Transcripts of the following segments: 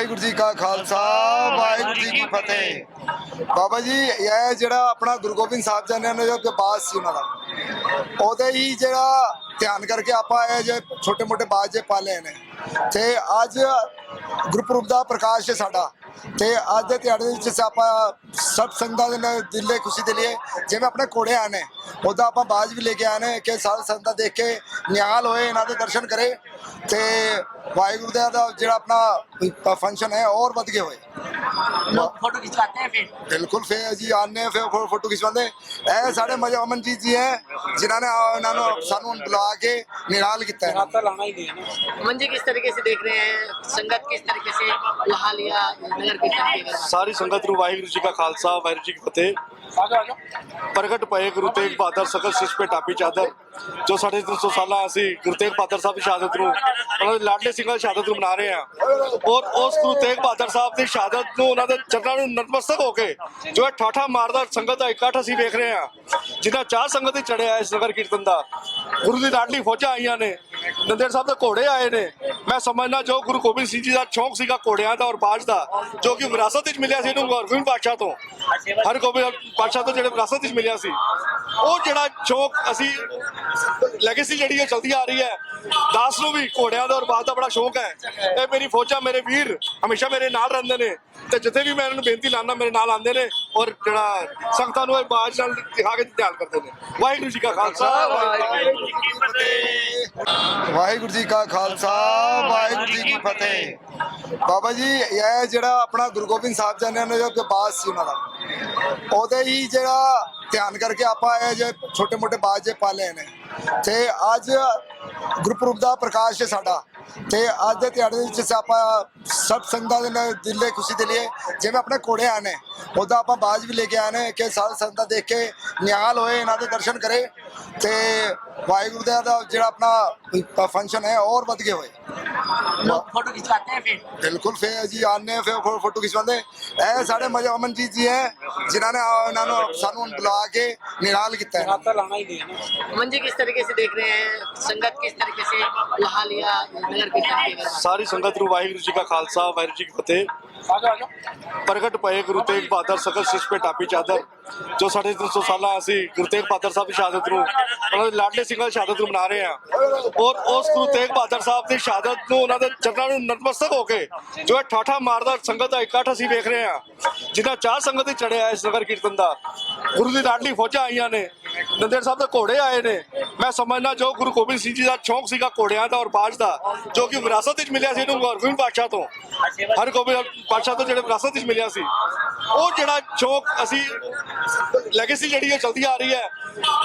ਵਾਹਿਗੁਰੂ ਜੀ ਕਾ ਖਾਲਸਾ, ਵਾਹਿਗੁਰੂ ਜੀ ਕੀ ਫਤਿਹ। ਬਾਬਾ ਜੀ, ਇਹ ਜਿਹੜਾ ਆਪਣਾ ਗੁਰੂ ਗੋਬਿੰਦ ਸਾਹਿਬ ਜੀ ਨੇ ਜੋ ਕਿ ਬਾਸ ਸੀ ਉਹਨਾਂ ਦਾ, ਉਹਦੇ ਹੀ ਜਿਹੜਾ ਧਿਆਨ ਕਰਕੇ ਆਪਾਂ ਇਹ ਜੇ ਛੋਟੇ ਮੋਟੇ ਬਾਜ ਜੇ ਪਾਲੇ ਨੇ। ਤੇ ਅੱਜ ਗੁਰਪੁਰਬ ਦਾ ਪ੍ਰਕਾਸ਼ ਹੈ ਸਾਡਾ। ਤੇ ਅੱਜ ਦੇ ਦਿਹਾੜੇ ਦੇ ਵਿੱਚ ਆਪਾਂ ਸਭ ਸੰਗਤਾਂ ਦੇ ਨਾਲ ਦਿਲੇ ਖੁਸ਼ੀ ਦੇ ਲਈ ਜਿਵੇਂ ਆਪਣੇ ਕੋੜੇ ਆਏ ਨੇ ਉਹਦਾ ਆਪਾਂ ਬਾਜ ਵੀ ਲੈ ਕੇ ਆਏ ਨੇ ਕਿ ਸਾਧ ਸੰਗਤਾਂ ਦੇਖ ਕੇ ਨਿਹਾਲ ਹੋਏ ਇਹਨਾਂ ਦੇ ਦਰਸ਼ਨ ਕਰੇ ਤੇ ਵਾਹਿਗੁਰੂ ਦਾ ਦਾ ਜਿਹੜਾ ਆਪਣਾ ਫੰਕਸ਼ਨ ਹੈ ਹੋਰ ਵੱਧ ਗਏ ਹੋਏ लोग फोटो खिंचवाते हैं फिर ਬਿਲਕੁਲ ਫੇ ਜੀ ਆਨੇ ਫੇ ਫੋ- ਫੋਟੋ ਖਿਚਵਾਉਂਦੇ ਇਹ ਸਾਡੇ ਮਜਾ ਅਮਨਜੀਤ ਜੀ ਹੈ ਜਿਨ੍ਹਾਂ ਨੇ ਆ- ਇਹਨਾਂ ਨੂੰ ਸਾਨੂੰ ਬੁਲਾ ਕੇ ਨਿਹਾਲ ਕੀਤਾ ਹੈ अमन जी किस तरीके से देख रहे हैं संगत किस तरीके से लहा लिया ਸਾਰੀ ਸੰਗਤ ਨੂੰ ਵਾਹਿਗੁਰੂ ਜੀ ਕਾ ਖਾਲਸਾ, ਵਾਹਿਗੁਰੂ ਜੀ ਕੀ ਫਤਿਹ। ਪ੍ਰਗਟ ਪਏ ਗੁਰੂ ਤੇਗ ਬਹਾਦਰ ਸਖਤ ਸਿਸ ਪੇ ਟਾਪੀ ਚਾਦਰ, ਜੋ ਸਾਡੇ 300 ਸਾਲਾ ਅਸੀਂ ਗੁਰੂ ਤੇਗ ਬਹਾਦਰ ਸਾਹਿਬ ਦੀ ਸ਼ਹਾਦਤ ਨੂੰ ਉਹਨਾਂ ਦੇ ਲਾਡਲੇ ਸਿੰਘਾਂ ਦੀ ਸ਼ਹਾਦਤ ਨੂੰ ਮਨਾ ਰਹੇ ਹਾਂ। ਔਰ ਉਸ ਗੁਰੂ ਤੇਗ ਬਹਾਦਰ ਸਾਹਿਬ ਦੀ ਸ਼ਹਾਦਤ ਨੂੰ ਉਹਨਾਂ ਦੇ ਚਰਨਾਂ ਨੂੰ ਨਤਮਸਤਕ ਹੋ ਕੇ, ਜੋ ਇਹ ਠਾਠਾ ਮਾਰਦਾ ਸੰਗਤ ਦਾ ਇਕੱਠ ਅਸੀਂ ਵੇਖ ਰਹੇ ਹਾਂ। ਜਿਹਦਾ ਚਾਹ ਸੰਗਤ ਤੇ ਚੜਿਆ ਇਸ ਨਗਰ ਕੀਰਤਨ ਦਾ, ਗੁਰੂ ਦੀ ਲਾਡਲੀ ਫੌਜਾਂ ਆਈਆਂ ਨੇ ਨੰਦੇੜ ਸਾਹਿਬ ਦੇ ਘੋੜੇ ਆਏ ਨੇ। ਮੈਂ ਸਮਝਣਾ ਜੋ ਗੁਰੂ ਗੋਬਿੰਦ ਸਿੰਘ ਜੀ ਦਾ ਸ਼ੌਂਕ ਸੀਗਾ ਘੋੜਿਆਂ ਦਾ ਔਰ ਬਾਜ ਦਾ, ਜੋ ਕਿ ਵਿਰਾਸਤ ਵਿੱਚ ਮਿਲਿਆ ਸੀ ਇਹਨੂੰ ਹਰਗੋਬਿੰਦ ਪਾਤਸ਼ਾਹ ਤੋਂ। ਹਰਗੋਬਿੰਦ ਪਾਤਸ਼ਾਹ ਤੋਂ ਜਿਹੜੇ ਵਿਰਾਸਤ ਵਿੱਚ ਮਿਲਿਆ ਸੀ। ਉਹ ਜਿਹੜਾ ਸ਼ੌਂਕ ਅਸੀਂ ਲੈਗੇਸੀ ਜਿਹੜੀ ਉਹ ਚਲਦੀ ਆ ਰਹੀ ਹੈ ਦਾਸ ਨੂੰ ਵੀ ਘੋੜਿਆਂ ਦਾ ਔਰ ਬਾਜ ਦਾ ਬੜਾ ਸ਼ੌਂਕ ਹੈ। ਇਹ ਮੇਰੀ ਫੌਜਾਂ, ਮੇਰੇ ਵੀਰ ਹਮੇਸ਼ਾ ਮੇਰੇ ਨਾਲ ਰਹਿੰਦੇ ਨੇ ਤੇ ਜਿੱਥੇ ਵੀ ਮੈਂ ਇਹਨਾਂ ਨੂੰ ਬੇਨਤੀ ਲਾਣਾ ਮੇਰੇ ਨਾਲ ਆਉਂਦੇ ਨੇ ਔਰ ਜਿਹੜਾ ਸੰਗਤਾਂ ਨੂੰ ਇਹ ਬਾਜ ਨਾਲ ਦਿਖਾ ਕੇ ਧਿਆਨ ਕਰਦੇ ਨੇ। ਵਾਹਿਗੁਰੂ ਜੀ ਕਾ ਖਾਲਸਾ, ਵਾਹਿਗੁਰੂ ਜੀ ਕੀ ਫਤਿਹ ਵਾਹਿਗੁਰੂ ਜੀ ਕਾ ਖਾਲਸਾ, ਵਾਹਿਗੁਰੂ ਜੀ ਕੀ ਫਤਿਹ। ਬਾਬਾ ਜੀ, ਇਹ ਜਿਹੜਾ ਆਪਣਾ ਗੁਰੂ ਗੋਬਿੰਦ ਸਾਹਿਬ ਜੀ ਨੇ ਜੋ ਬਾਸ ਸੀ ਉਹਨਾਂ ਦਾ, ਉਹਦੇ ਹੀ ਜਿਹੜਾ ਧਿਆਨ ਕਰਕੇ ਆਪਾਂ ਇਹ ਜੇ ਛੋਟੇ ਮੋਟੇ ਬਾਜ ਜੇ ਪਾਲੇ ਨੇ। ਤੇ ਅੱਜ ਗੁਰਪੁਰਬ ਦਾ ਪ੍ਰਕਾਸ਼ ਹੈ ਸਾਡਾ। ਤੇ ਅੱਜ ਦੇ ਦਿਹਾੜੇ ਦੇ ਵਿੱਚ ਆਪਾਂ ਸਭ ਸੰਗਤਾਂ ਦੇ ਨਾਲ ਦਿਲੇ ਖੁਸ਼ੀ ਦੇ ਲਈ ਜਿਵੇਂ ਆਪਣੇ ਕੋੜੇ ਆਏ ਨੇ ਉਹਦਾ ਆਪਾਂ ਬਾਜ ਵੀ ਲੈ ਕੇ ਆਏ ਨੇ ਕਿ ਸਾਧ ਸੰਗਤਾਂ ਦੇਖ ਕੇ ਨਿਹਾਲ ਹੋਏ, ਇਹਨਾਂ ਦੇ ਦਰਸ਼ਨ ਕਰੇ। ਤੇ ਵਾਹਿਗੁਰੂ ਦਾ ਜਿਹੜਾ ਆਪਣਾ ਫੰਕਸ਼ਨ ਹੈ ਹੋਰ ਵੱਧ ਗਏ ਹੋਏ। लोग फोटो खिंचवाते हैं फिर ਬਿਲਕੁਲ ਫੇ ਜੀ ਆਨੇ ਫੇ ਫੋ- ਫੋਟੋ ਖਿਚਵਾਉਂਦੇ ਇਹ ਸਾਡੇ ਮਜਾ ਅਮਨਜੀਤ ਜੀ ਹੈ ਜਿਨ੍ਹਾਂ ਨੇ ਆ- ਇਹਨਾਂ ਨੂੰ ਸਾਨੂੰ ਬੁਲਾ ਕੇ ਨਿਹਾਲ ਕੀਤਾ ਹੈ अमन जी किस तरीके से देख रहे हैं संगत किस तरीके से लहा लिया नगर कीर्तन के दरबार ਸਾਰੀ ਸੰਗਤ ਨੂੰ ਵਾਹਿਗੁਰੂ ਜੀ ਕਾ ਖਾਲਸਾ ਵਾਹਿਗੁਰੂ ਜੀ ਕੀ ਫਤਿਹ ਪ੍ਰਗਟ ਪਏ ਗੁਰੂ ਤੇਗ ਬਹਾਦਰ ਸਗਲ ਸਿਸ ਟਾਪੀ ਚਾਦਰ, ਜੋ ਸਾਡੇ 300 ਸਾਲਾਂ ਅਸੀਂ ਗੁਰੂ ਤੇਗ ਬਹਾਦਰ ਸਾਹਿਬ ਦੀ ਸ਼ਹਾਦਤ ਨੂੰ, ਉਹਨਾਂ ਦੇ ਲਾਡਲੇ ਸਿੰਘਾਂ ਦੀ ਸ਼ਹਾਦਤ ਨੂੰ ਮਨਾ ਰਹੇ ਹਾਂ। ਔਰ ਉਸ ਗੁਰੂ ਤੇਗ ਬਹਾਦਰ ਸਾਹਿਬ ਦੀ ਸ਼ਹਾਦਤ ਨੂੰ ਉਹਨਾਂ ਦੇ ਚਰਨਾਂ ਨੂੰ ਨਤਮਸਤਕ ਹੋ ਕੇ ਜੋ ਇਹ ਠਾਠਾ ਮਾਰਦਾ ਸੰਗਤ ਦਾ ਇਕੱਠ ਅਸੀਂ ਵੇਖ ਰਹੇ ਹਾਂ ਜਿਨ੍ਹਾਂ ਚਾਹ ਸੰਗਤ ਹੀ ਚੜਿਆ ਇਸ ਨਗਰ ਕੀਰਤਨ ਦਾ। ਗੁਰੂ ਦੀ ਲਾਡਲੀ ਫੌਜਾਂ ਆਈਆਂ ਨੇ ਨੰਦੇੜ ਸਾਹਿਬ ਦੇ ਘੋੜੇ ਆਏ ਨੇ। ਮੈਂ ਸਮਝਣਾ ਜੋ ਗੁਰੂ ਗੋਬਿੰਦ ਸਿੰਘ ਜੀ ਦਾ ਸ਼ੌਂਕ ਸੀਗਾ ਘੋੜਿਆਂ ਦਾ ਔਰ ਬਾਜ ਦਾ, ਜੋ ਕਿ ਵਿਰਾਸਤ ਵਿੱਚ ਮਿਲਿਆ ਸੀ ਇਹਨੂੰ ਹਰਗੋਬਿੰਦ ਪਾਤਸ਼ਾਹ ਤੋਂ। ਹਰਗੋਬਿੰਦ ਪਾਤਸ਼ਾਹ ਤੋਂ ਜਿਹੜੇ ਵਿਰਾਸਤ ਵਿੱਚ ਮਿਲਿਆ ਸੀ। ਉਹ ਜਿਹੜਾ ਸ਼ੌਂਕ ਅਸੀਂ ਲੈਗੇਸੀ ਜਿਹੜੀ ਉਹ ਚਲਦੀ ਆ ਰਹੀ ਹੈ,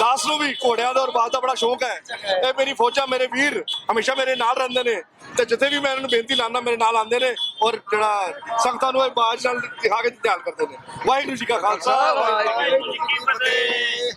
ਦਾਸ ਨੂੰ ਵੀ ਘੋੜਿਆਂ ਦਾ ਔਰ ਬਾਜ ਦਾ ਬੜਾ ਸ਼ੌਂਕ ਹੈ। ਇਹ ਮੇਰੀ ਫੌਜਾਂ, ਮੇਰੇ ਵੀਰ ਹਮੇਸ਼ਾ ਮੇਰੇ ਨਾਲ ਰਹਿੰਦੇ ਨੇ ਤੇ ਜਿੱਥੇ ਵੀ ਮੈਂ ਇਹਨਾਂ ਨੂੰ ਬੇਨਤੀ ਲਾਣਾ ਮੇਰੇ ਨਾਲ ਆਉਂਦੇ ਨੇ ਔਰ ਜਿਹੜਾ ਸੰਗਤਾਂ ਨੂੰ ਇਹ ਬਾਜ ਨਾਲ ਦਿਖਾ ਕੇ ਧਿਆਨ ਕਰਦੇ ਨੇ। ਵਾਹਿਗੁਰੂ ਜੀ ਕਾ ਖਾਲਸਾ, ਵਾਹਿਗੁਰੂ ਜੀ ਕੀ ਫਤਿਹ।